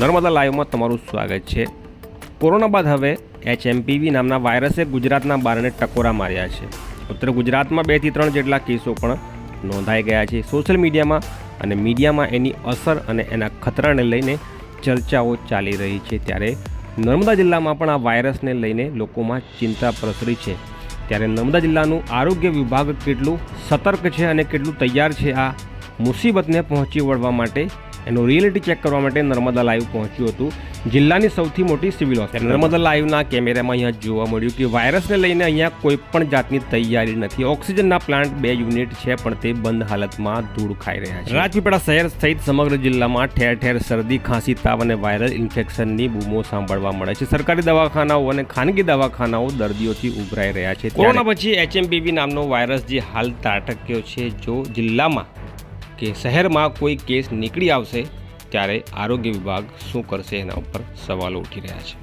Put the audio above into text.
નર્મદા લાઈવમાં તમારું સ્વાગત છે. કોરોના બાદ હવે એચએમપીવી નામના વાયરસે ગુજરાતના બારને ટકોરા માર્યા છે. ઉત્તર ગુજરાતમાં બેથી ત્રણ જેટલા કેસો પણ નોંધાઈ ગયા છે સોશિયલ મીડિયામાં અને મીડિયામાં એની અસર અને એના ખતરાને લઈને ચર્ચાઓ ચાલી રહી છે. ત્યારે નર્મદા જિલ્લામાં પણ આ વાયરસને લઈને લોકોમાં ચિંતા પ્રસરી છે. ત્યારે નર્મદા જિલ્લાનું આરોગ્ય વિભાગ કેટલું સતર્ક છે અને કેટલું તૈયાર છે આ મુસીબતને પહોંચી વળવા માટે એનું રિયાલિટી ચેક કરવા માટે નર્મદા લાઈવ પહોંચ્યું હતું. જિલ્લાની સૌથી મોટી સિવિલ હોસ્પિટલ નર્મદા લાઈવના કેમેરામાં અહીંયા જોવા મળ્યું કે વાયરસને લઈને અહીંયા કોઈ પણ જાતની તૈયારી નથી. ઓક્સિજનના પ્લાન્ટ બે યુનિટ છે પણ તે બંધ હાલતમાં ધૂળ ખાઈ રહ્યા છે. રાજપીપળા શહેર સહિત સમગ્ર જિલ્લામાં ઠેર ઠેર શરદી ખાંસી તાવ અને વાયરલ ઇન્ફેક્શનની બૂમો સાંભળવા મળે છે. સરકારી દવાખાનાઓ અને ખાનગી દવાખાનાઓ દર્દીઓથી ઉભરાઈ રહ્યા છે. કોરોના પછી એચએમપીવી નામનો વાયરસ જે હાલ ત્રાટક્યો છે જો જિલ્લામાં કે શહેરમાં કોઈ કેસ નીકળી આવશે, ત્યારે આરોગ્ય વિભાગ શું કરશે એના ઉપર સવાલો ઉઠી રહ્યા છે.